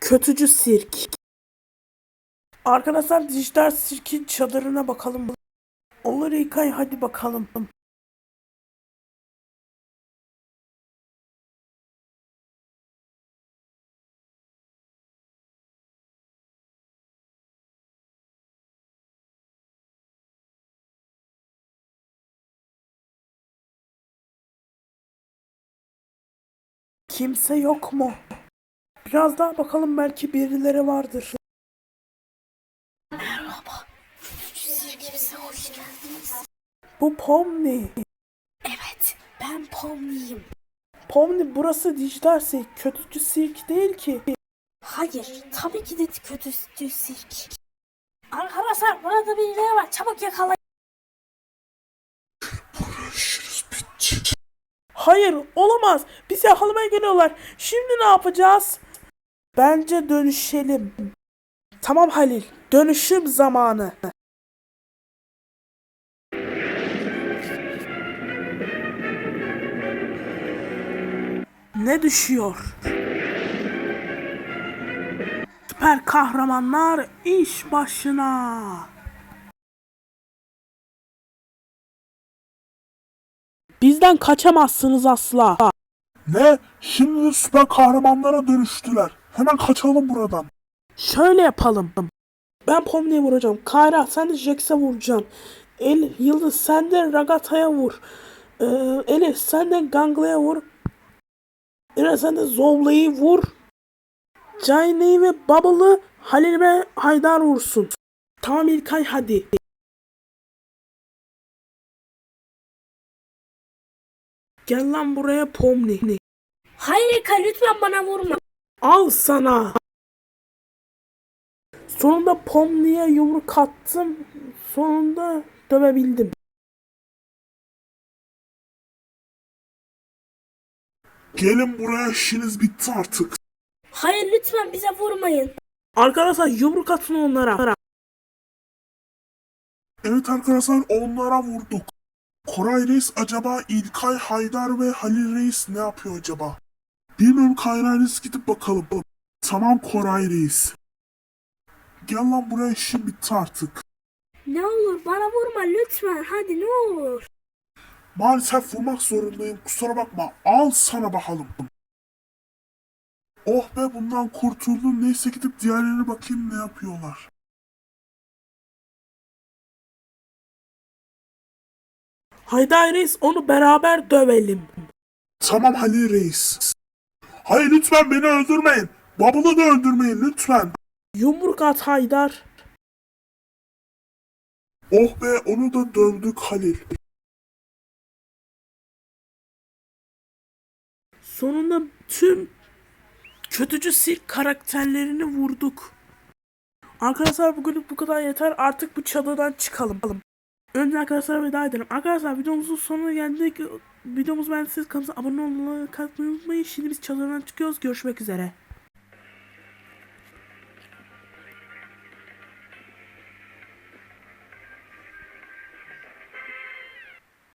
Kötücü sirk. Arkadaşlar dijital sirkin çadırına bakalım. Olur İlkay hadi bakalım. Kimse yok mu? Biraz daha bakalım belki birileri vardır. Sirkimize hoş geldiniz. Bu Pomni. Evet, ben Pomni'yim. Pomni burası dijital sirk. Kötücü sirk değil ki. Hayır, tabii ki de kötü kötü sirk. Arkadaşlar burada birileri var. Çabuk yakalayın. Hayır olamaz. Bizi yakalamaya geliyorlar. Şimdi ne yapacağız? Bence dönüşelim. Tamam Halil. Dönüşüm zamanı. Ne düşüyor? Süper kahramanlar iş başına. Bizden kaçamazsınız asla. Ne? Şimdi de süper kahramanlara dönüştüler. Hemen kaçalım buradan. Şöyle yapalım. Ben Pomni'ye vuracağım. Kayra sen de Jax'e vuracaksın. El, Yıldız sen de Ragata'ya vur. Ee, Elif sen de Gangle'ye vur. İrem sen de Zowla'yı vur. Jaine'yi ve Bubble'ı Halil ve Haydar vursun. Tamam İlkay hadi. Gel lan buraya Pomni. Hayır İlkay lütfen bana vurma. Al sana. Sonunda Pomni'ye yumruk attım. Sonunda dövebildim. Gelin buraya işiniz bitti artık. Hayır lütfen bize vurmayın. Arkadaşlar yumruk atın onlara. Evet arkadaşlar onlara vurduk. Koray Reis acaba İlkay Haydar ve Halil Reis ne yapıyor acaba? Bilmiyorum Kayra Reis gidip bakalım. Tamam Koray Reis. Gel lan buraya işin bitti artık. Ne olur bana vurma lütfen. Hadi ne olur. Maalesef vurmak zorundayım kusura bakma. Al sana bakalım. Oh be bundan kurtuldum. Neyse gidip diğerlerine bakayım ne yapıyorlar. Haydar Reis onu beraber dövelim. Tamam Halil Reis. Hayır lütfen beni öldürmeyin. Bubble'ı da öldürmeyin lütfen. Yumruk at Haydar. Oh be onu da dövdük Halil. Sonunda tüm kötücü sirk karakterlerini vurduk. Arkadaşlar bugünlük bu kadar yeter. Artık bu çadırdan çıkalım. Önce arkadaşlar veda edelim. Arkadaşlar videomuzun sonuna geldik. Videomuz beğendiyseniz kanalımıza abone olmayı, katmayı unutmayın. Şimdi biz çadırdan çıkıyoruz. Görüşmek üzere.